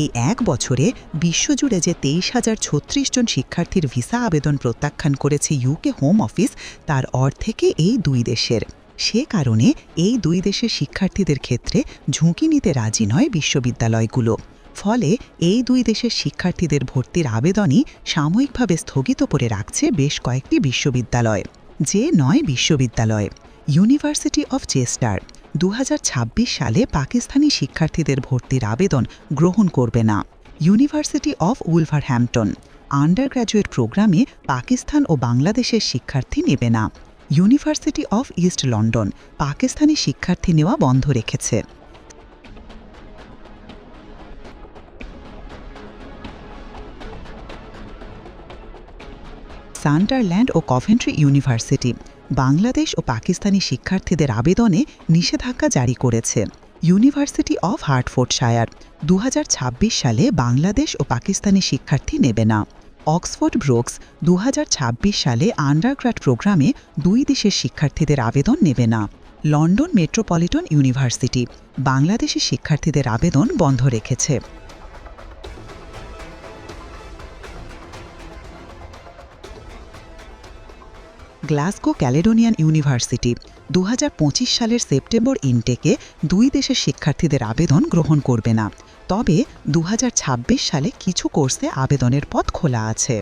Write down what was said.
এই এক বছরে বিশ্বজুড়ে যে তেইশ হাজার ছত্রিশ জন শিক্ষার্থীর ভিসা আবেদন প্রত্যাখ্যান করেছে ইউকে হোম অফিস, তার অর্ধেকে এই দুই দেশের। সে কারণে এই দুই দেশের শিক্ষার্থীদের ক্ষেত্রে ঝুঁকি নিতে রাজি নয় বিশ্ববিদ্যালয়গুলো। ফলে এই দুই দেশের শিক্ষার্থীদের ভর্তির আবেদনই সাময়িকভাবে স্থগিত করে রাখছে বেশ কয়েকটি বিশ্ববিদ্যালয়, যে নয় বিশ্ববিদ্যালয়। ইউনিভার্সিটি অফ চেস্টার দু হাজার ছাব্বিশ সালে পাকিস্তানি শিক্ষার্থীদের ভর্তির আবেদন গ্রহণ করবে না। University of Wolverhampton undergraduate প্রোগ্রামে পাকিস্তান ও বাংলাদেশের শিক্ষার্থী নেবে না। University of east London Pakistani শিক্ষার্থী নেওয়া বন্ধ রেখেছে। সান্ডারল্যান্ড ও কভেন্ট্রি ইউনিভার্সিটি বাংলাদেশ ও পাকিস্তানি শিক্ষার্থীদের আবেদনে নিষেধাজ্ঞা জারি করেছে। ইউনিভার্সিটি অফ হার্টফোর্ডশায়ার দু হাজার ছাব্বিশ সালে বাংলাদেশ ও পাকিস্তানি শিক্ষার্থী নেবে না। অক্সফোর্ড ব্রোকস দু হাজার ছাব্বিশ সালে আন্ডারগ্রাড প্রোগ্রামে দুই দেশের শিক্ষার্থীদের আবেদন নেবে না। লন্ডন মেট্রোপলিটন ইউনিভার্সিটি বাংলাদেশি শিক্ষার্থীদের আবেদন বন্ধ রেখেছে। গ্লাসগো ক্যালেডোনিয়ান ইউনিভার্সিটি দু হাজার পঁচিশ সালের সেপ্টেম্বর ইনটেকে দুই দেশের শিক্ষার্থীদের আবেদন গ্রহণ করবে না। তবে দু হাজার ছাব্বিশ সালে কিছু কোর্সে আবেদনের পথ খোলা আছে।